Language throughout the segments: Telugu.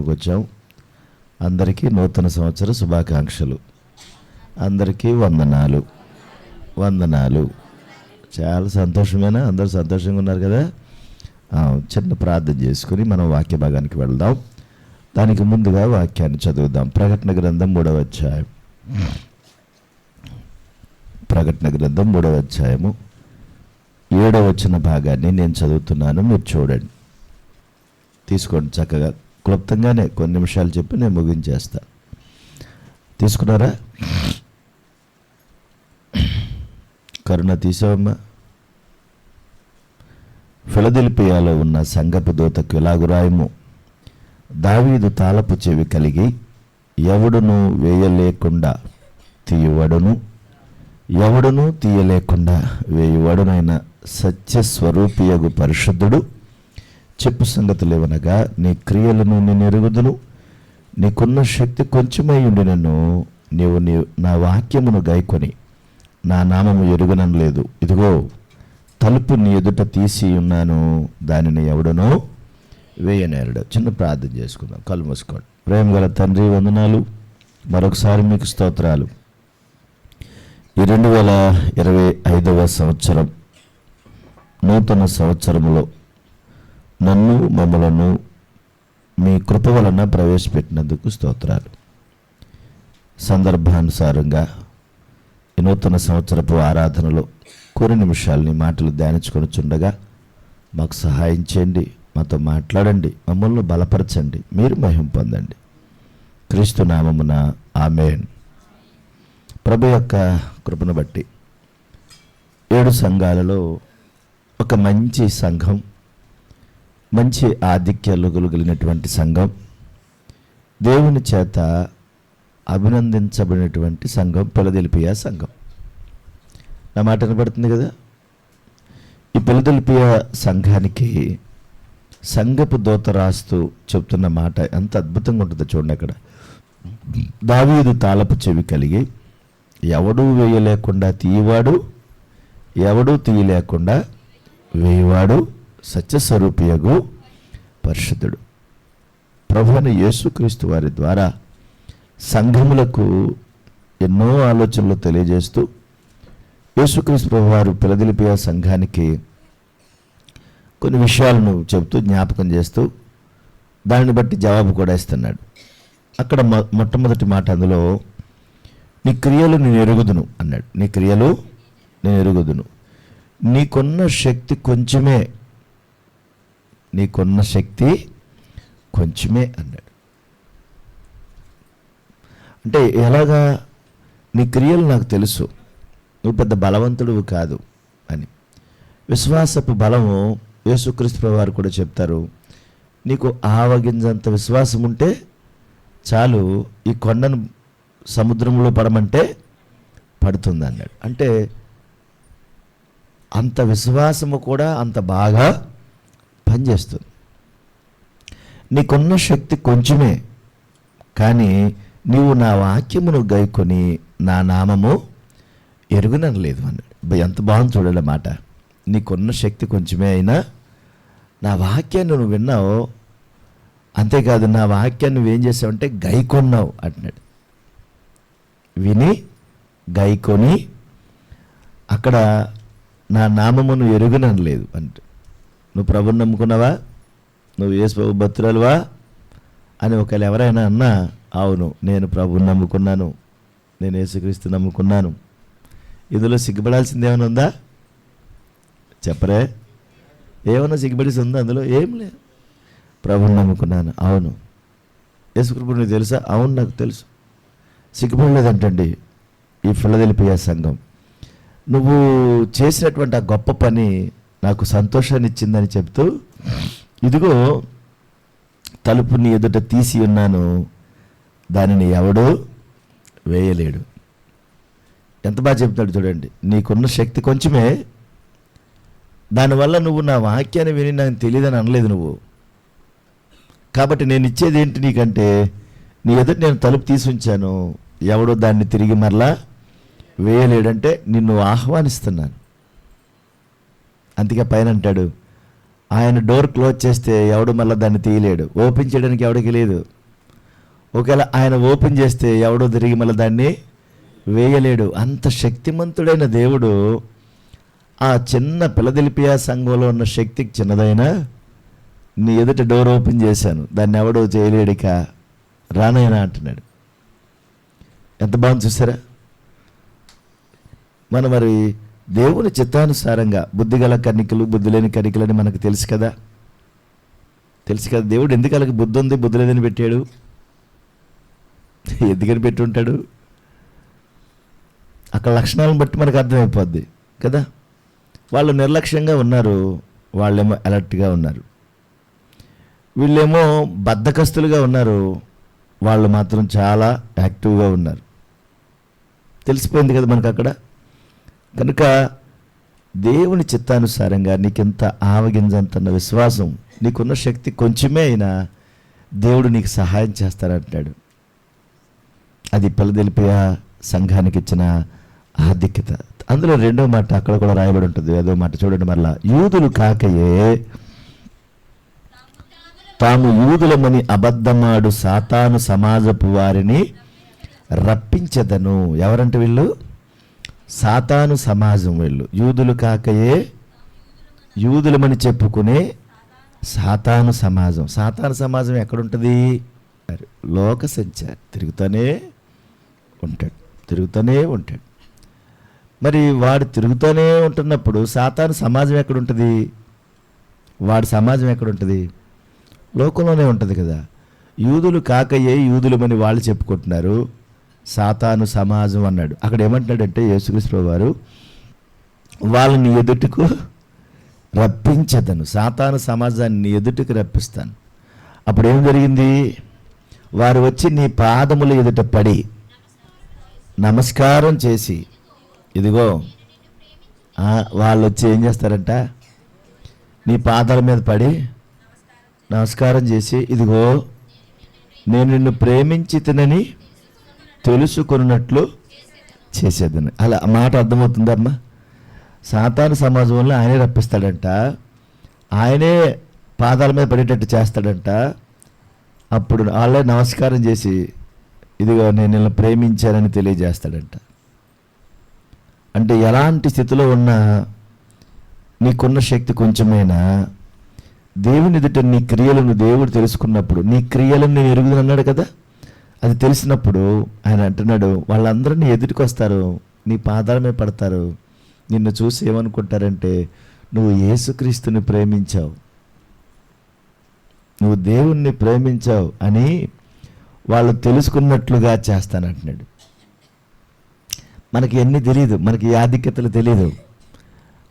వచ్చాం. అందరికీ నూతన సంవత్సర శుభాకాంక్షలు. అందరికీ వందనాలు. వందనాలు. చాలా సంతోషమేనా? అందరూ సంతోషంగా ఉన్నారు కదా? చిన్న ప్రార్థన చేసుకుని మనం వాక్య భాగానికి వెళ్దాం. దానికి ముందుగా వాక్యాన్ని చదువుదాం. ప్రకటన గ్రంథం మూడవ అధ్యాయం. ప్రకటన గ్రంథం మూడవ అధ్యాయము. ఏడవ వచ్చిన భాగాన్ని నేను చదువుతున్నాను. మీరు చూడండి. తీసుకోండి చక్కగా. క్లుప్తంగానే కొన్ని నిమిషాలు చెప్పి నేను ముగించేస్తా. తీసుకున్నారా? కరుణ తీసావమ్మా. ఫిలదిలిపియాలో ఉన్న సంగపు దూతకు ఇలాగురాయము దావీదు తాళపు చెవి కలిగి ఎవడును వేయలేకుండా తీయవడును? ఎవడును తీయలేకుండా వేయువడునైన సత్యస్వరూపియగు పరిశుద్ధుడు చెప్పు సంగతులేవనగా నీ క్రియలను నేను ఎరుగుదును నీకున్న శక్తి కొంచెమై ఉండినను నీవు నీ నా వాక్యమును గైకొని నా నామము ఎరుగనం లేదు. ఇదిగో తలుపు నీ ఎదుట తీసి ఉన్నాను దానిని ఎవడనో వేయనేరడు. చిన్న ప్రార్థన చేసుకుందాం. కళ్ళు మూసుకోండి. ప్రేమ గల తండ్రి వందనాలు. మరొకసారి మీకు స్తోత్రాలు. ఈ రెండు వేల ఇరవై ఐదవ సంవత్సరం నూతన సంవత్సరములో నన్ను మమ్మలను మీ కృప వలన ప్రవేశపెట్టినందుకు స్తోత్రాలు. సందర్భానుసారంగా నూతన సంవత్సరపు ఆరాధనలో కొన్ని నిమిషాలని మాటలు ధ్యానించుకొని చుండగా మాకు సహాయం చేయండి మాతో మాట్లాడండి మమ్మల్ని బలపరచండి మీరు మహిం పొందండి. క్రీస్తు నామమున ఆమెన్. ప్రభు యొక్క కృపను బట్టి ఏడు సంఘాలలో ఒక మంచి సంఘం మంచి ఆధిక్యాలు కలిగినటువంటి సంఘం. దేవుని చేత అభినందించబడినటువంటి సంఘం పిలదెలిపియా సంఘం. నా మాట వినబడుతుంది కదా? ఈ పిలదెలిపియా సంఘానికి సంఘపు దోత రాస్తూ చెప్తున్న మాట ఎంత అద్భుతంగా ఉంటుందో చూడండి అక్కడ. దావీదు తాళపు చెవి కలిగి ఎవడూ వేయలేకుండా తీయవాడు ఎవడూ తీయలేకుండా వేయవాడు సత్యస్వరూపియగు పరిశుద్ధుడు. ప్రభువైన యేసుక్రీస్తు వారి ద్వారా సంఘములకు ఎన్నో ఆలోచనలు తెలియజేస్తూ యేసుక్రీస్తు ప్రభు వారు పిలదిలిపియ సంఘానికి కొన్ని విషయాలను చెబుతూ జ్ఞాపకం చేస్తూ దానిని బట్టి జవాబు కూడా ఇస్తున్నాడు. అక్కడ మొట్టమొదటి మాట అందులో నీ క్రియలు నేను ఎరుగుదును అన్నాడు. నీ క్రియలు నేను ఎరుగుదును. నీకున్న శక్తి కొంచెమే నీకున్న శక్తి కొంచెమే అన్నాడు. అంటే ఎలాగా నీ క్రియలు నాకు తెలుసు. నువ్వు పెద్ద బలవంతుడు కాదు అని. విశ్వాసపు బలము యేసుక్రీస్తు వారు కూడా చెప్తారు. నీకు ఆవగింజంత విశ్వాసం ఉంటే చాలు ఈ కొండను సముద్రంలో పడమంటే పడుతుంది అన్నాడు. అంటే అంత విశ్వాసము కూడా అంత బాగా పనిచేస్తుంది. నీకున్న శక్తి కొంచెమే కానీ నీవు నా వాక్యమును గైకొని నా నామము ఎరుగునలేదు అన్నాడు ఎంత బాగుంది చూడాలి మాట. నీకున్న శక్తి కొంచెమే అయినా నా వాక్యాన్ని నువ్వు విన్నావు అంతేకాదు నా వాక్యాన్ని నువ్వేం చేసావంటే గైకొన్నావు అంటున్నాడు. విని గైకొని అక్కడ నా నామమును ఎరుగునలేదు అంటే నువ్వు ప్రభుని నమ్ముకున్నావా? నువ్వు యేసు ప్రభు భక్తురాలువా? అని ఒకవేళ ఎవరైనా అన్నా అవును నేను ప్రభుని నమ్ముకున్నాను. నేను యేసుక్రీస్తు నమ్ముకున్నాను. ఇందులో సిగ్గుపడాల్సింది ఏమైనా ఉందా? చెప్పరే. ఏమన్నా సిగ్గుపడేసి ఉందా అందులో? ఏం లేదు. ప్రభుని నమ్ముకున్నాను అవును. యేసుకృప నీకు తెలుసా? అవును నాకు తెలుసు. సిగ్గుపడలేదంటండి ఈ ఫిలదెలిపియా సంఘం. నువ్వు చేసినటువంటి ఆ గొప్ప పని నాకు సంతోషాన్ని ఇచ్చిందని చెప్తూ ఇదిగో తలుపుని ఎదుట తీసి ఉన్నాను. దానిని ఎవడో వేయలేడు. ఎంత బాగా చెప్తాడు చూడండి. నీకున్న శక్తి కొంచెమే. దానివల్ల నువ్వు నా వాక్యాన్ని విని నాకు తెలియదని అనలేదు నువ్వు. కాబట్టి నేను ఇచ్చేది ఏంటి నీకంటే నీ ఎదుట నేను తలుపు తీసి ఉంచాను. ఎవడో దాన్ని తిరిగి మరలా వేయలేడంటే నిన్ను ఆహ్వానిస్తున్నాను. అందుకే పైన అంటాడు ఆయన డోర్ క్లోజ్ చేస్తే ఎవడు మళ్ళీ దాన్ని తీయలేడు. ఓపెన్ చేయడానికి ఎవడికి లేదు. ఒకవేళ ఆయన ఓపెన్ చేస్తే ఎవడో తిరిగి మళ్ళీ దాన్ని వేయలేడు. అంత శక్తిమంతుడైన దేవుడు ఆ చిన్న పిలదెలిపియా సంఘంలో ఉన్న శక్తికి చిన్నదైనా నీ ఎదుట డోర్ ఓపెన్ చేశాను. దాన్ని ఎవడో చేయలేడిక రానైనా అంటున్నాడు. ఎంత బాగుంది చూసారా? మన మరి దేవుని చిత్తానుసారంగా బుద్ధిగల కన్నికలు బుద్ధి లేని కన్నికలని మనకు తెలుసు కదా. తెలుసు కదా దేవుడు ఎందుకు అలాగే బుద్ధి ఉంది బుద్ధి లేదని పెట్టాడు? ఎందుకని పెట్టి ఉంటాడు అక్కడ లక్షణాలను బట్టి మనకు అర్థమైపోద్ది కదా. వాళ్ళు నిర్లక్ష్యంగా ఉన్నారు వాళ్ళేమో అలర్ట్గా ఉన్నారు. వీళ్ళేమో బద్ధకస్తులుగా ఉన్నారు వాళ్ళు మాత్రం చాలా యాక్టివ్గా ఉన్నారు. తెలిసిపోయింది కదా మనకు అక్కడ? కనుక దేవుని చిత్తానుసారంగా నీకెంత ఆవగింజంతన్న విశ్వాసం నీకున్న శక్తి కొంచెమే అయినా దేవుడు నీకు సహాయం చేస్తారంటాడు అది పిల్లదెలిపియా సంఘానికి ఇచ్చిన ఆధిక్యత. అందులో రెండో మాట అక్కడ కూడా రాయబడి ఉంటుంది. ఏదో మాట చూడండి మరలా. యూదులు కాకయే తాము యూదులమని అబద్ధమాడు సాతాను సమాజపు వారిని రప్పించదను. ఎవరంటే వీళ్ళు? సాతాను సమాజం వీళ్ళు. యూదులు కాకయే యూదులమని చెప్పుకునే సాతాను సమాజం. సాతాను సమాజం ఎక్కడుంటుంది? లోక సంచారి తిరుగుతూనే ఉంటాడు. తిరుగుతూనే ఉంటాడు. మరి వాడు తిరుగుతూనే ఉంటున్నప్పుడు సాతాను సమాజం ఎక్కడుంటుంది? వాడి సమాజం ఎక్కడుంటుంది? లోకంలోనే ఉంటుంది కదా. యూదులు కాకయ్యే యూదులమని వాళ్ళు చెప్పుకుంటున్నారు. సాతాను సమాజం అన్నాడు. అక్కడ ఏమంటున్నాడంటే యేసుకృష్ణ వారు వాళ్ళని ఎదుటకు రప్పించదను. సాతాను సమాజాన్ని ఎదుటికి రప్పిస్తాను. అప్పుడు ఏం జరిగింది? వారు వచ్చి నీ పాదముల ఎదుట పడి నమస్కారం చేసి ఇదిగో వాళ్ళు వచ్చి ఏం చేస్తారంట? నీ పాదాల మీద పడి నమస్కారం చేసి ఇదిగో నేను నిన్ను ప్రేమించి తినని తెలుసుకున్నట్లు చేసేదని. అలా మాట అర్థమవుతుందమ్మా సాతాను సమాజంలో ఆయనే రప్పిస్తాడంట. ఆయనే పాదాల మీద పడేటట్టు చేస్తాడంట. అప్పుడు వాళ్ళే నమస్కారం చేసి ఇదిగో నేను నిన్ను ప్రేమించానని తెలియజేస్తాడంట. అంటే ఎలాంటి స్థితిలో ఉన్నా నీకున్న శక్తి కొంచెమైనా దేవుని ఎదుట నీ క్రియలను దేవుడు తెలుసుకున్నప్పుడు నీ క్రియలను నేను ఎరుగుదని అన్నాడు కదా? అది తెలిసినప్పుడు ఆయన అంటున్నాడు వాళ్ళందరూ నీ ఎదుటికి వస్తారు నీ పాదాలమే పడతారు నిన్ను చూసి ఏమనుకుంటారంటే నువ్వు యేసుక్రీస్తుని ప్రేమించావు. నువ్వు దేవుణ్ణి ప్రేమించావు అని వాళ్ళు తెలుసుకున్నట్లుగా చేస్తానంటున్నాడు మనకి ఎన్ని తెలియదు మనకి ఆధిక్యతలు తెలియదు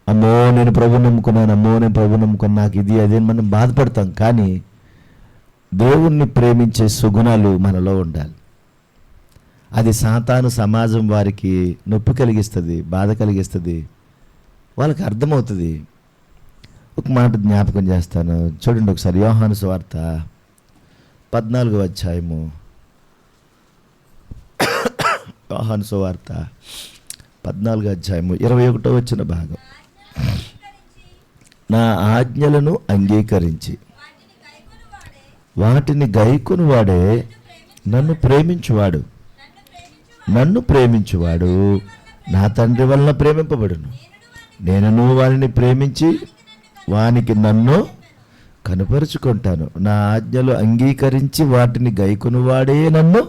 అమ్మో నేను ప్రభు నమ్ముకున్నాను అమ్మో నేను ప్రభు నమ్ముకున్నాను నాకు ఇది అదే మనం బాధపడతాం. కానీ దేవుణ్ణి ప్రేమించే సుగుణాలు మనలో ఉండాలి. అది సాతాను సమాజం వారికి నొప్పి కలిగిస్తుంది బాధ కలిగిస్తుంది వాళ్ళకి అర్థమవుతుంది. ఒక మాట జ్ఞాపకం చేస్తాను. చూడండి ఒకసారి యోహాను సువార్త పద్నాలుగో అధ్యాయము. యోహాను సువార్త పద్నాలుగో అధ్యాయము ఇరవై ఒకటో వచ్చిన భాగం. నా ఆజ్ఞలను అంగీకరించి వాటిని గైకుని వాడే నన్ను ప్రేమించువాడు. నన్ను ప్రేమించువాడు. నా తండ్రి వలన ప్రేమింపబడును. నేనును వారిని ప్రేమించి వానికి నన్ను కనుపరుచుకుంటాను. నా ఆజ్ఞలు అంగీకరించి వాటిని గైకుని వాడే నన్ను.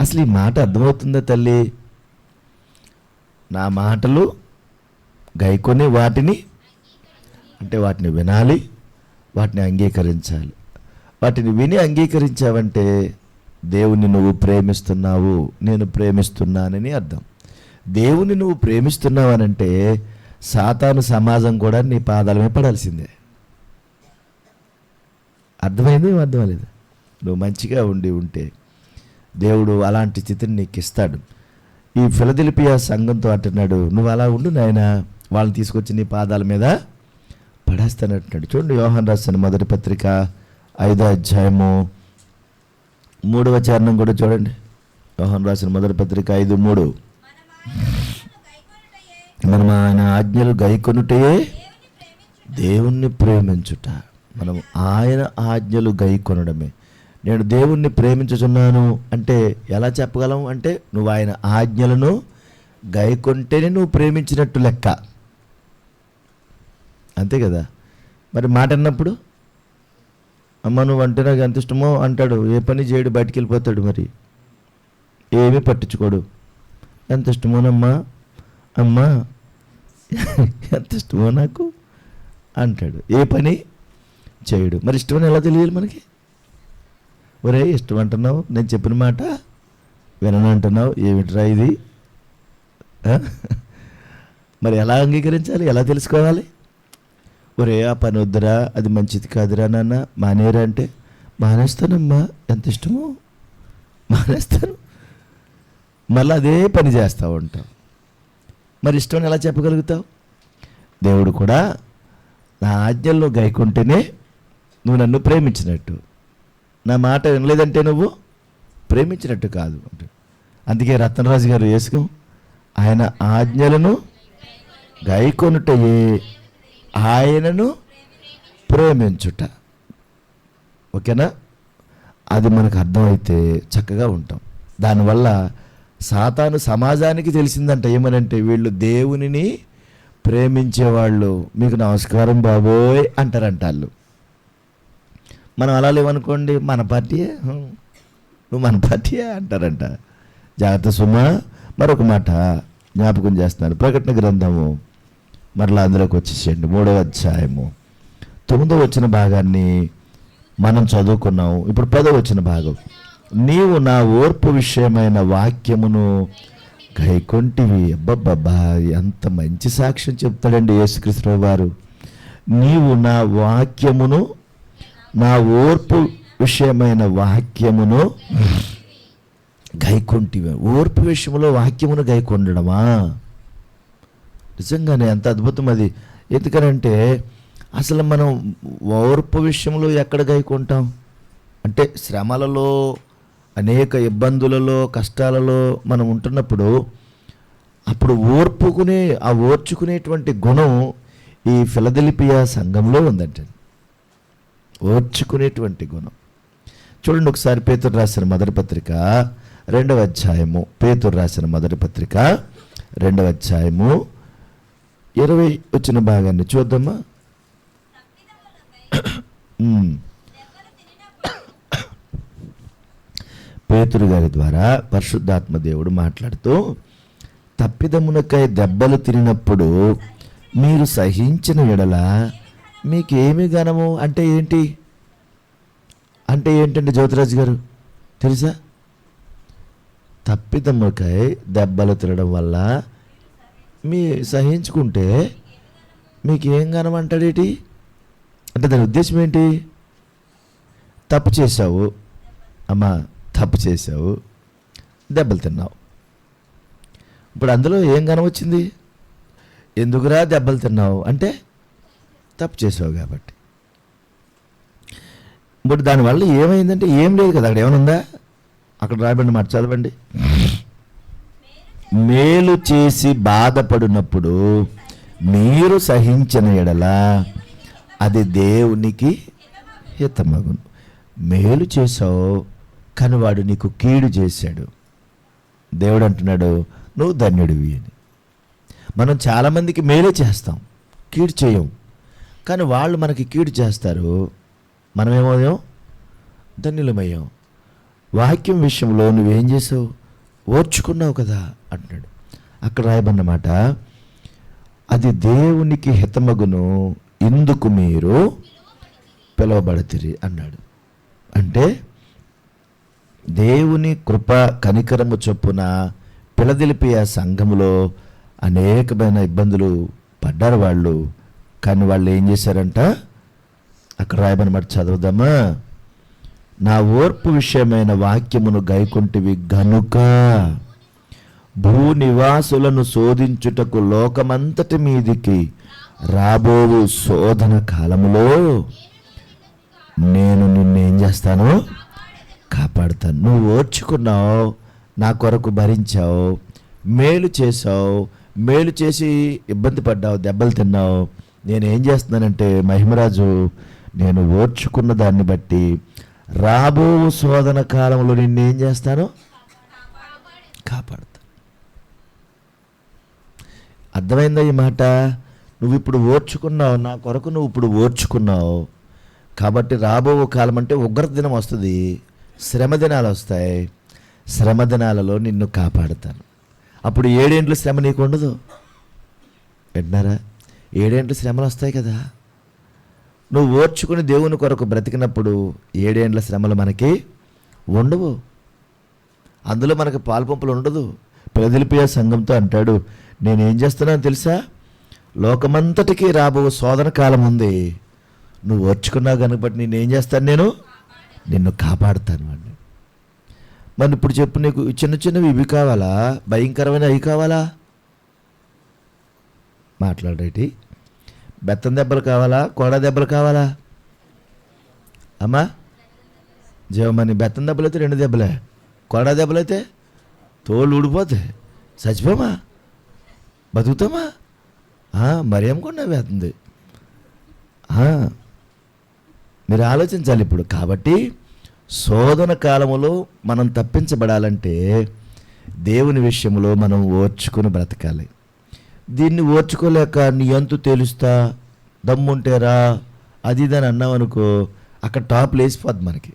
అసలు ఈ మాట అర్థమవుతుందా తల్లి? నా మాటలు గైకొని వాటిని అంటే వాటిని వినాలి వాటిని అంగీకరించాలి. వాటిని విని అంగీకరించావంటే దేవుని నువ్వు ప్రేమిస్తున్నావు నేను ప్రేమిస్తున్నానని అర్థం. దేవుని నువ్వు ప్రేమిస్తున్నావనంటే సాతాను సమాజం కూడా నీ పాదాల మీద పడాల్సిందే. అర్థమైంది అర్థమలేదు నువ్వు మంచిగా ఉండి ఉంటే దేవుడు అలాంటి స్థితిని నీకు ఇస్తాడు. ఈ ఫిలదిలిపియా సంఘంతో అంటున్నాడు నువ్వు అలా ఉండు నాయన వాళ్ళని తీసుకొచ్చి నీ పాదాల మీద పడేస్తానంటున్నాడు చూడండి యోహన్ రాసిన మొదటి పత్రిక ఐదో అధ్యాయము. మూడవ చరణం కూడా చూడండి. యోహన్ రాసిన మొదటి పత్రిక ఐదు మూడు. మనం ఆయన ఆజ్ఞలు గైకొనుటయే దేవుణ్ణి ప్రేమించుట. మనం ఆయన ఆజ్ఞలు గై కొనడమే నేను దేవుణ్ణి ప్రేమించుచున్నాను అంటే ఎలా చెప్పగలం? అంటే నువ్వు ఆయన ఆజ్ఞలను గైకొంటేనే నువ్వు ప్రేమించినట్టు లెక్క. అంతే కదా? మరి మాట అన్నప్పుడు అమ్మ నువ్వు అంటే నాకు ఎంత ఇష్టమో అంటాడు. ఏ పని చేయడు బయటికి వెళ్ళిపోతాడు మరి. ఏమీ పట్టించుకోడు. ఎంత ఇష్టమోనమ్మా? అమ్మా ఎంత ఇష్టమో నాకు? అంటాడు. ఏ పని చేయడు. మరి ఇష్టమని ఎలా తెలియాలి మనకి? ఒరే ఇష్టం అంటున్నావు. నేను చెప్పిన మాట వినను అంటున్నావు. ఏమిట్రా ఇది? మరి ఎలా అంగీకరించాలి? ఎలా తెలుసుకోవాలి? ఒరే ఆ పని వద్దురా అది మంచిది కాదురా నాన్న మానేరా అంటే మానేస్తానమ్మా ఎంత ఇష్టమో మానేస్తాను. మళ్ళీ అదే పని చేస్తూ ఉంటాం మరి ఇష్టం ఎలా చెప్పగలుగుతావు? దేవుడు కూడా నా ఆజ్ఞల్లో గైకుంటేనే నువ్వు నన్ను ప్రేమించినట్టు. నా మాట వినలేదంటే నువ్వు ప్రేమించినట్టు కాదు అందుకే రత్నరాజు గారు వేసుకో ఆయన ఆజ్ఞలను గైకొనుటయే ఆయనను ప్రేమించుట. ఓకేనా? అది మనకు అర్థమైతే చక్కగా ఉంటాం. దానివల్ల సాతాను సమాజానికి తెలిసిందంట ఏమనంటే వీళ్ళు దేవునిని ప్రేమించేవాళ్ళు. మీకు నమస్కారం బాబోయ్ అంటారంట వాళ్ళు మనం అలా లేవనుకోండి మన పార్టీయే? నువ్వు మన పార్టీయే అంటారంట. జాగ్రత్త సుమ మరొక మాట జ్ఞాపకం చేస్తున్నాడు ప్రకటన గ్రంథము మరలా అందులోకి వచ్చేసేయండి. మూడవ అధ్యాయము. తొమ్మిదో వచ్చిన భాగాన్ని మనం చదువుకున్నాము. ఇప్పుడు పదవ వచ్చిన భాగం. నీవు నా ఓర్పు విషయమైన వాక్యమును గైకొంటివి. అబ్బబ్బబ్బా ఎంత మంచి సాక్ష్యం చెప్తాడండి యేసుకృష్ణరావు వారు నీవు నా వాక్యమును నా ఓర్పు విషయమైన వాక్యమును గైకొంటివి. ఓర్పు విషయంలో వాక్యమును గైకొండడమా? నిజంగానే ఎంత అద్భుతం అది. ఎందుకనంటే అసలు మనం ఓర్పు విషయంలో ఎక్కడ గాయకుంటాం అంటే శ్రమలలో అనేక ఇబ్బందులలో కష్టాలలో మనం ఉంటున్నప్పుడు అప్పుడు ఓర్పుకునే ఆ ఓర్చుకునేటువంటి గుణం ఈ ఫిలదెలిపియా సంఘంలో ఉందంట. ఓర్చుకునేటువంటి గుణం. చూడండి ఒకసారి పేతురు రాసిన మొదటి పత్రిక రెండవ అధ్యాయము. పేతురు రాసిన మొదటి పత్రిక రెండవ అధ్యాయము ఇరవై వచ్చిన భాగాన్ని చూద్దామా? పేతురు గారి ద్వారా పరిశుద్ధాత్మ దేవుడు మాట్లాడుతూ తప్పిదమునకై దెబ్బలు తిరిగినప్పుడు మీరు సహించిన ఎడల మీకేమి గనము అంటే ఏంటి? అంటే ఏంటండి జ్యోతిరాజు గారు? తెలుసా? తప్పిదమ్మకై దెబ్బలు తినడం వల్ల మీ సహించుకుంటే మీకు ఏం కనమంటాడేటి అంటే దాని ఉద్దేశం ఏంటి? తప్పు చేసావు అమ్మా తప్పు చేసావు దెబ్బలు తిన్నావు. ఇప్పుడు అందులో ఏం కనవచ్చింది ఎందుకురా దెబ్బలు తిన్నావు? అంటే తప్పు చేసావు కాబట్టి. ఇప్పుడు దానివల్ల ఏమైందంటే ఏం లేదు కదా అక్కడ ఏమైనా ఉందా? అక్కడ రాయబండి మాట చదవండి. మేలు చేసి బాధపడినప్పుడు మీరు సహించిన ఎడల అది దేవునికి హితమగును. మేలు చేసావు కానీ వాడు నీకు కీడు చేశాడు. దేవుడు అంటున్నాడు నువ్వు ధన్యుడివి అని. మనం చాలామందికి మేలే చేస్తాం కీడు చేయం. కానీ వాళ్ళు మనకి కీడు చేస్తారు మనమేమోయం ధన్యులమయ్యాం. వాక్యం విషయంలో నువ్వేం చేసావు? ఓర్చుకున్నావు కదా. అంటున్నాడు. అక్కడ రాయబన్నమాట అది దేవునికి హితమగును ఇందుకు మీరు పిలువబడతిరి అన్నాడు. అంటే దేవుని కృప కనికరము చొప్పున పిలదిలిపి ఆ సంఘములో అనేకమైన ఇబ్బందులు పడ్డారు వాళ్ళు. కానీ వాళ్ళు ఏం చేశారంట? అక్కడ రాయబనమాట చదువుదామా? నా ఓర్పు విషయమైన వాక్యమును గైకుంటివి గనుక భూనివాసులను శోధించుటకు లోకమంతటి మీదికి రాబోవు శోధన కాలములో నేను నిన్నేం చేస్తాను? కాపాడుతాను. నువ్వు ఓర్చుకున్నావు నా కొరకు భరించావు మేలు చేసావు మేలు చేసి ఇబ్బంది పడ్డావు దెబ్బలు తిన్నావు. నేనేం చేస్తున్నానంటే మహిమరాజు నేను ఓర్చుకున్న దాన్ని బట్టి రాబో శోధన కాలంలో నిన్నేం చేస్తాను? కాపాడు అర్థమైందా ఈ మాట? నువ్వు ఇప్పుడు ఓర్చుకున్నావు నా కొరకు నువ్వు ఇప్పుడు ఓర్చుకున్నావు. కాబట్టి రాబో కాలం అంటే ఉగ్ర దినం వస్తుంది శ్రమ దినాలు వస్తాయి. శ్రమ దినాలలో నిన్ను కాపాడుతాను. అప్పుడు ఏడేండ్లు శ్రమ నీకు ఉండదు? వింటున్నారా? ఏడేండ్లు శ్రమలు వస్తాయి కదా. నువ్వు ఓర్చుకుని దేవుని కొరకు బ్రతికినప్పుడు ఏడేండ్ల శ్రమలు మనకి ఉండవు. అందులో మనకు పాల్పంపులు ఉండదు. పిలదిలిపియ సంఘంతో అంటాడు నేనేం చేస్తున్నాను తెలుసా? లోకమంతటికి రాబో శోధన కాలం ఉంది. నువ్వు ఓర్చుకున్నావు కనుక నేనేం చేస్తాను నేను? నిన్ను కాపాడుతాను వాడిని. మరి ఇప్పుడు చెప్పు నీకు చిన్న చిన్నవి ఇవి కావాలా? భయంకరమైన అవి కావాలా? మాట్లాడేటి? బెత్తం దెబ్బలు కావాలా? కోడ దెబ్బలు కావాలా? అమ్మా జీవమని బెత్తం దెబ్బలు అయితే రెండు దెబ్బలే. కోడ దెబ్బలు అయితే తోలు ఊడిపోతాయి. చచ్చిపోమా బతుకుతామా? మరేం మరి ఏమకుండా వేస్తుంది మీరు ఆలోచించాలి ఇప్పుడు. కాబట్టి శోధన కాలములో మనం తప్పించబడాలంటే దేవుని విషయంలో మనం ఓర్చుకుని బ్రతకాలి. దీన్ని ఓర్చుకోలేక నీ అంతు తేలుస్తా దమ్ముంటేరా అది ఇది అని అనుకో అక్కడ టాప్ లేచిపోద్ది మనకి.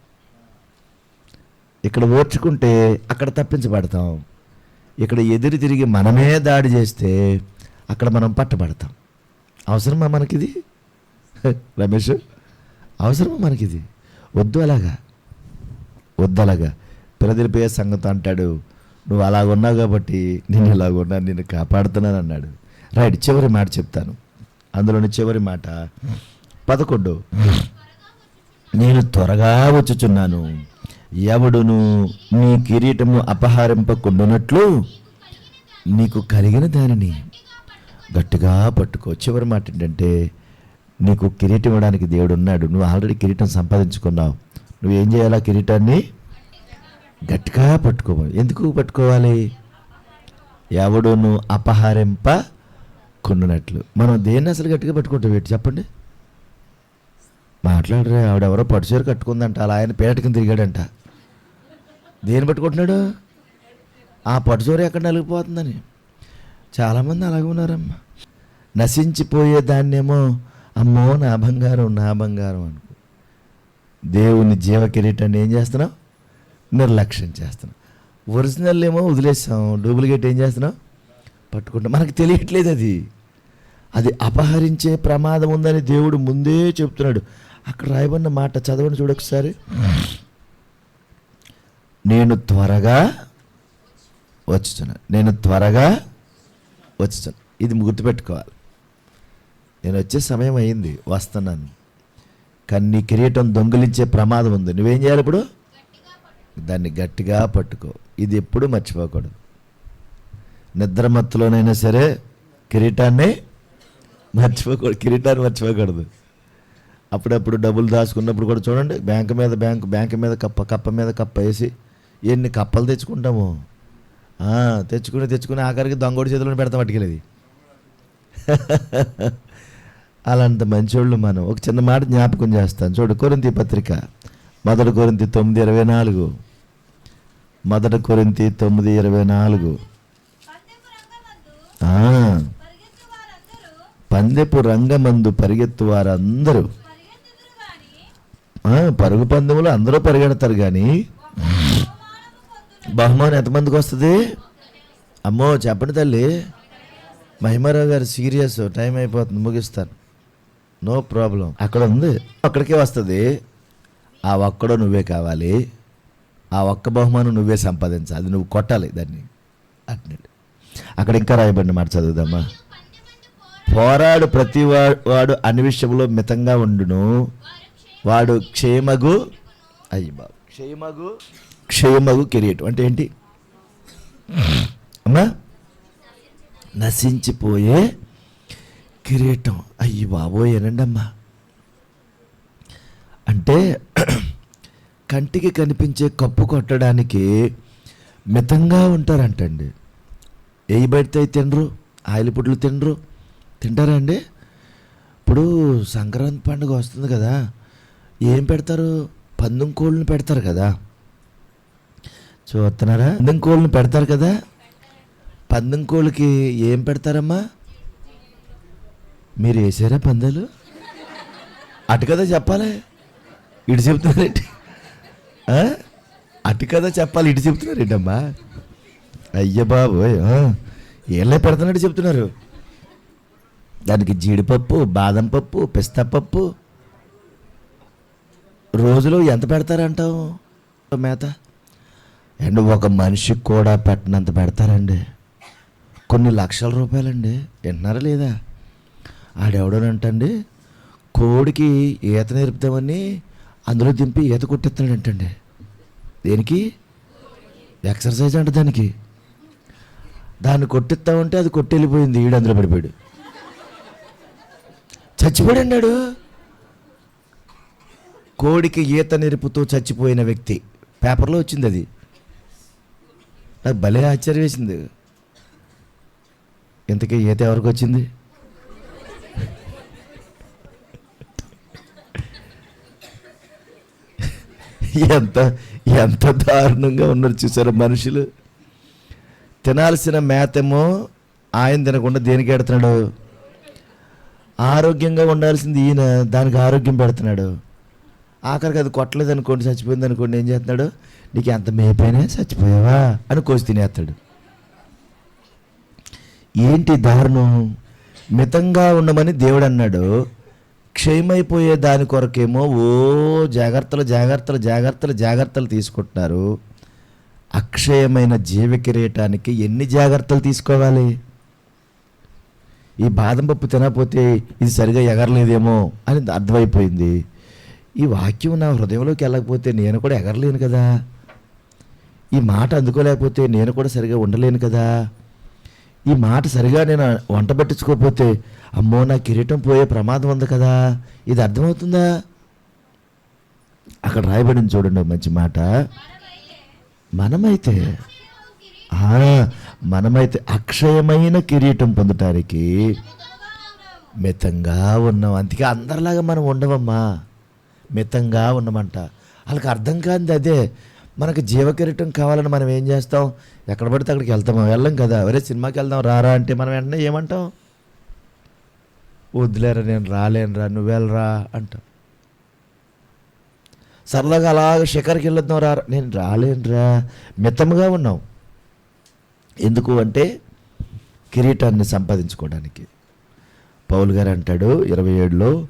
ఇక్కడ ఓర్చుకుంటే అక్కడ తప్పించబడతాం. ఇక్కడ ఎదురు తిరిగి మనమే దాడి చేస్తే అక్కడ మనం పట్టబడతాం. అవసరమా మనకిది? రమేష్ అవసరమా మనకిది? వద్దు అలాగా. వద్దు అలాగా. పిల్లదిలిపోయే సంగతి అంటాడు. నువ్వు అలాగ ఉన్నావు కాబట్టి నేను ఇలాగున్నా నేను కాపాడుతున్నాను అన్నాడు. రైట్ చివరి మాట చెప్తాను. అందులోని చివరి మాట పదకొండు. నేను త్వరగా వచ్చుచున్నాను. ఎవడును నీ కిరీటము అపహరింపకుండునట్లు నీకు కలిగిన దానిని గట్టిగా పట్టుకో. చివరి మాట ఏంటంటే నీకు కిరీటం ఇవ్వడానికి దేవుడు ఉన్నాడు నువ్వు ఆల్రెడీ కిరీటం సంపాదించుకున్నావు. నువ్వేం చేయాలి ఆ కిరీటాన్ని? గట్టిగా పట్టుకోవాలి ఎందుకు పట్టుకోవాలి? ఎవడును అపహరింప కొన్నట్లు మనం దేన్ని అసలు గట్టిగా పట్టుకుంటాం? ఏంటి చెప్పండి. మాట్లాడరే ఆవిడెవరో పట్టుచీర కట్టుకుందంట. అలా ఆయన పేటకిని తిరిగాడంట. దేని పట్టుకుంటున్నాడు? ఆ పట్టుచోర ఎక్కడ నలిగిపోతుందని. చాలామంది అలాగే ఉన్నారమ్మా. నశించిపోయే దాన్నేమో అమ్మో నా బంగారం నా బంగారం అనుకో దేవుని జీవ కిరీటాన్ని ఏం చేస్తున్నావు? నిర్లక్ష్యం చేస్తున్నాం ఒరిజినల్ ఏమో వదిలేస్తాం డూప్లికేట్ ఏం చేస్తున్నాం పట్టుకుంటాం మనకు తెలియట్లేదు అది. అది అపహరించే ప్రమాదం ఉందని దేవుడు ముందే చెప్తున్నాడు. అక్కడ రాయబడిన మాట చదవండి చూడొకసారి నేను త్వరగా వచ్చుచున్నాను నేను త్వరగా వచ్చుచున్నాను ఇది గుర్తుపెట్టుకోవాలి. నేను వచ్చే సమయం అయింది. వస్తున్నాను. కానీ నీ కిరీటం దొంగిలించే ప్రమాదం ఉంది. నువ్వేం చేయాలి ఇప్పుడు? దాన్ని గట్టిగా పట్టుకో. ఇది ఎప్పుడు మర్చిపోకూడదు. నిద్రమత్తులోనైనా సరే కిరీటాన్ని మర్చిపోకూడదు. కిరీటాన్ని మర్చిపోకూడదు. అప్పుడప్పుడు డబ్బులు దాచుకున్నప్పుడు కూడా చూడండి. బ్యాంక్ మీద బ్యాంక్ బ్యాంక్ మీద కప్ప కప్ప మీద కప్ప వేసి ఎన్ని కప్పలు తెచ్చుకుంటాము? తెచ్చుకుని తెచ్చుకుని ఆఖరికి దొంగోడి చేతిలో పెడతాం పట్టుకెళ్ళేది అలాంటి మంచోళ్ళు మనం. ఒక చిన్న మాట జ్ఞాపకం చేస్తాను. చూడు కొరింతి పత్రిక మొదటి కొరింతి తొమ్మిది ఇరవై నాలుగు. మొదటి కొరింతి తొమ్మిది ఇరవై నాలుగు. పందెపు రంగమందు పరిగెత్తు వారందరూ పరుగు పందెములు అందరూ పరిగెడతారు కానీ బహుమానం ఎంతమందికి వస్తుంది? అమ్మో చెప్పండి తల్లి. మహిమారావు గారు సీరియస్ టైం అయిపోతుంది ముగిస్తాను. No problem. అక్కడ ఉంది. అక్కడికే వస్తుంది. ఆ ఒక్కడో నువ్వే కావాలి. ఆ ఒక్క బహుమానం నువ్వే సంపాదించాలి. అది నువ్వు కొట్టాలి దాన్ని. అట్నండి అక్కడ ఇంకా రాయబడిన మాట చదువుదామా? పోరాడు ప్రతి వాడు అన్ని విషయంలో మితంగా ఉండును. వాడు క్షేమగు అయ్యి బాబు. క్షేమగు క్షయమగు కిరీటం అంటే ఏంటి? అమ్మా నశించిపోయే కిరీటం. అయ్యి బాబోయేనండి అమ్మా అంటే కంటికి కనిపించే కప్పు కొట్టడానికి మితంగా ఉంటారంటండి. ఏ పెడితే తినరు ఆయిల్ పుట్లు తినరు. తింటారా అండి? ఇప్పుడు సంక్రాంతి పండుగ వస్తుంది కదా ఏం పెడతారు? పందెం కోళ్ళని పెడతారు కదా. చూస్తున్నారా? పందెం కోళ్ళని పెడతారు కదా? పందెం కోళ్ళకి ఏం పెడతారమ్మా? మీరు వేసారా పందాలు? అటు కదా చెప్పాలి. ఇటు చెప్తున్నారేంటి? అటు కదా చెప్పాలి ఇటు చెప్తున్నారేంటమ్మా? అయ్య బాబోయ్ ఏళ్ళే పెడుతున్నట్టు చెప్తున్నారు. దానికి జీడిపప్పు బాదం పప్పు పిస్తా పప్పు. రోజులో ఎంత పెడతారంటావు మేత? అండ్ ఒక మనిషికి కూడా పెట్టినంత పెడతారండి. కొన్ని లక్షల రూపాయలండి. వింటున్నారా లేదా? ఆడెవడోనంటండి కోడికి ఈత నేర్పుతామని అందులో దింపి ఈత కొట్టిస్తున్నాడంటండి దేనికి? ఎక్సర్సైజ్ అంట దానికి. దాన్ని కొట్టిస్తామంటే అది కొట్టెళ్ళిపోయింది ఈడు అందులో పడిపోయాడు. చచ్చిపోయాడు అన్నాడు కోడికి ఈత నేర్పుతూ చచ్చిపోయిన వ్యక్తి. పేపర్లో వచ్చింది అది. నాకు భలే ఆశ్చర్యం వేసింది ఇంతకీ ఈత ఎవరికి వచ్చింది? ఎంత ఎంత దారుణంగా ఉన్నారు చూసారు మనుషులు? తినాల్సిన మేతేమో ఆయన తినకుండా దేనికి పెడుతున్నాడు ఆరోగ్యంగా ఉండాల్సింది ఈయన దానికి ఆరోగ్యం పెడుతున్నాడు. ఆఖరికి అది కొట్టలేదు అనుకోండి చచ్చిపోయింది అనుకోండి ఏం చేస్తున్నాడు? నీకు ఎంత మేపైనా చచ్చిపోయావా? అని కోసి తినేస్తాడు. ఏంటి దారుణం? మితంగా ఉండమని దేవుడు అన్నాడు క్షయమైపోయే దాని కొరకేమో ఓ జాగ్రత్తలు జాగ్రత్తలు జాగ్రత్తలు జాగ్రత్తలు తీసుకుంటున్నారు. అక్షయమైన జీవ కిరీటానికి ఎన్ని జాగ్రత్తలు తీసుకోవాలి? ఈ బాదం పప్పు తినకపోతే ఇది సరిగా ఎగరలేదేమో అని అర్థమైపోయింది. ఈ వాక్యం నా హృదయంలోకి వెళ్ళకపోతే నేను కూడా ఎగరలేను కదా. ఈ మాట అందుకోలేకపోతే నేను కూడా సరిగా ఉండలేను కదా. ఈ మాట సరిగా నేను వంట పట్టించుకోకపోతే అమ్మో నా కిరీటం పోయే ప్రమాదం ఉంది కదా. ఇది అర్థమవుతుందా? అక్కడ రాయబడింది చూడండి మంచి మాట. మనమైతే మనమైతే అక్షయమైన కిరీటం పొందటానికి మితంగా ఉన్నాం. అందుకే అందరిలాగా మనం ఉండవమ్మా. మితంగా ఉండమంట. వాళ్ళకి అర్థం కాదు అదే. మనకు జీవ కిరీటం కావాలని మనం ఏం చేస్తాం? ఎక్కడ పడితే అక్కడికి వెళ్తాం. వెళ్ళం కదా. ఒరే సినిమాకి వెళ్దాం రారా అంటే మనం వెంటనే ఏమంటాం? వద్దులేరా నేను రాలేనురా నువ్వు వెళ్ళరా అంటాం. సరదాగా అలాగ షిఖర్కి వెళ్ళొద్దాం రా నేను రాలేనురా మితంగా ఉన్నాం. ఎందుకు అంటే కిరీటాన్ని సంపాదించుకోవడానికి. పౌల్ గారు అంటాడు ఇరవై ఏడులో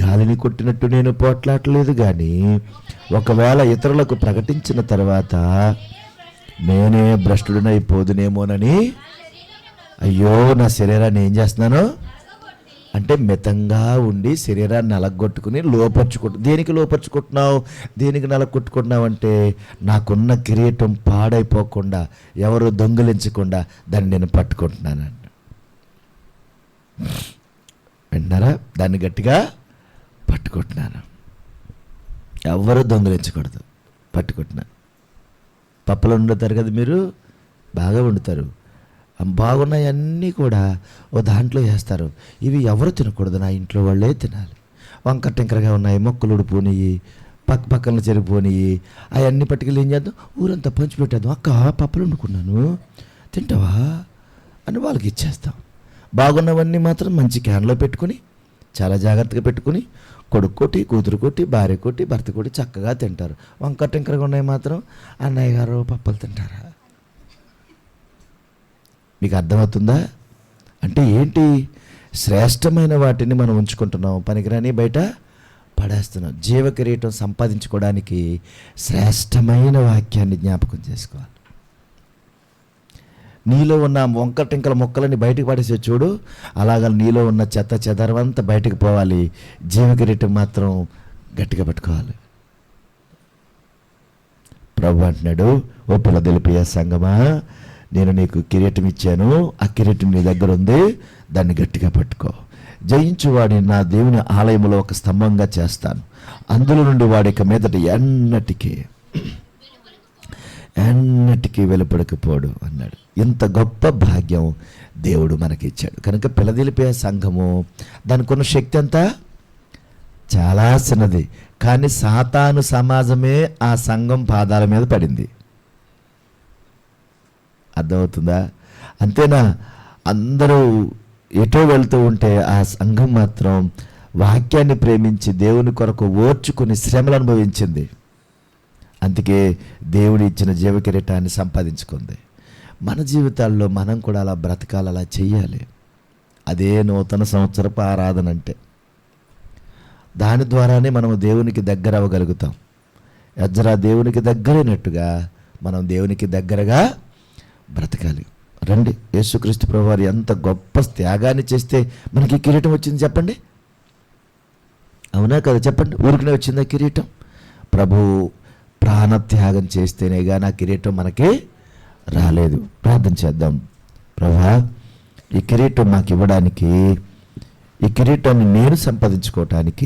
గాలిని కొట్టినట్టు నేను పోట్లాడలేదు కానీ ఒకవేళ ఇతరులకు ప్రకటించిన తర్వాత నేనే భ్రష్టుడినైపోదునేమోనని అయ్యో నా శరీరాన్ని ఏం చేస్తున్నాను? అంటే మితంగా ఉండి శరీరాన్ని నలగొట్టుకుని లోపరుచుకుంటు దేనికి లోపరుచుకుంటున్నావు? దేనికి నలగొట్టుకుంటున్నావు అంటే నాకున్న కిరీటం పాడైపోకుండా ఎవరు దొంగిలించకుండా దాన్ని నేను పట్టుకుంటున్నానండి విన్నారా? దాన్ని గట్టిగా పట్టుకుంటున్నాను ఎవరు దొంగిలించకూడదు. పట్టుకుంటున్నాను పప్పులు వండుతారు కదా మీరు? బాగా వండుతారు. బాగున్నాయన్నీ బాగున్నాయి అన్నీ కూడా ఓ దాంట్లో వేస్తారు. ఇవి ఎవరు తినకూడదు. నా ఇంట్లో వాళ్ళే తినాలి. వంకర టింకరగా ఉన్నాయి. మొక్కలు ఉడిపోనియి పక్క పక్కన చెరిపోనియి అవన్నీ పట్టుకెళ్ళి ఏం చేద్దాం? ఊరంతా పంచిపెట్టేద్దాం అక్క పప్పులు వండుకున్నాను. తింటావా? అని వాళ్ళకి ఇచ్చేస్తాం. బాగున్నవన్నీ మాత్రం మంచి క్యాన్లో పెట్టుకుని చాలా జాగ్రత్తగా పెట్టుకుని కొడుకు కొట్టి కూతురు కొట్టి భార్య కొట్టి భర్త కొట్టి చక్కగా తింటారు. వంకర టింకరగా ఉన్నాయి మాత్రం అన్నయ్య గారు పప్పలు తింటారా? మీకు అర్థమవుతుందా? అంటే ఏంటి? శ్రేష్టమైన వాటిని మనం ఉంచుకుంటున్నాం. పనికిరాని బయట పడేస్తున్నాం. జీవ కిరీటం సంపాదించుకోవడానికి శ్రేష్టమైన వాక్యాన్ని జ్ఞాపకం చేసుకోవాలి. నీలో ఉన్న వంకర టింకల మొక్కలని బయటకు పడేసి చూడు. అలాగ నీలో ఉన్న చెత్త చెదరవంతా బయటకు పోవాలి. జీవ కిరీటం మాత్రం గట్టిగా పట్టుకోవాలి. ప్రభు అంటున్నాడు ఓ పిల్లదలిపియ సంగమా నేను నీకు కిరీటం ఇచ్చాను. ఆ కిరీటం నీ దగ్గర ఉంది. దాన్ని గట్టిగా పట్టుకో. జయించువాడి నా దేవుని ఆలయంలో ఒక స్తంభంగా చేస్తాను. అందులో నుండి వాడి ఇక మీదట ఎన్నటికీ ఎన్నటికీ వెలుపడకపోడు అన్నాడు. ఇంత గొప్ప భాగ్యం దేవుడు మనకిచ్చాడు. కనుక పిలదిలిపే సంఘము దానికి ఉన్న శక్తి అంతా చాలా చిన్నది. కానీ సాతాను సమాజమే ఆ సంఘం పాదాల మీద పడింది. అర్థమవుతుందా? అంతేనా? అందరూ ఎటో వెళ్తూ ఉంటే ఆ సంఘం మాత్రం వాక్యాన్ని ప్రేమించి దేవుని కొరకు ఓర్చుకుని శ్రమలు అనుభవించింది. అందుకే దేవుడు ఇచ్చిన జీవ కిరీటాన్ని సంపాదించుకుంది. మన జీవితాల్లో మనం కూడా అలా బ్రతకాలి అలా చేయాలి అదే నూతన సంవత్సరపు ఆరాధన అంటే. దాని ద్వారానే మనం దేవునికి దగ్గర అవ్వగలుగుతాం. ఎజ్రా దేవునికి దగ్గరైనట్టుగా మనం దేవునికి దగ్గరగా బ్రతకాలి. రండి యేసుక్రీస్తు ప్రభువారు ఎంత గొప్ప త్యాగాన్ని చేస్తే మనకి కిరీటం వచ్చింది చెప్పండి? అవునా కదా చెప్పండి? ఊరికనే వచ్చిందా కిరీటం? ప్రభు ప్రాణత్యాగం చేస్తేనేగా నా కిరీటం మనకి రాలేదు. ప్రార్థన చేద్దాం. ప్రభా ఈ కిరీటం మాకు ఇవ్వడానికి ఈ కిరీటాన్ని నేను సంపాదించుకోవటానికి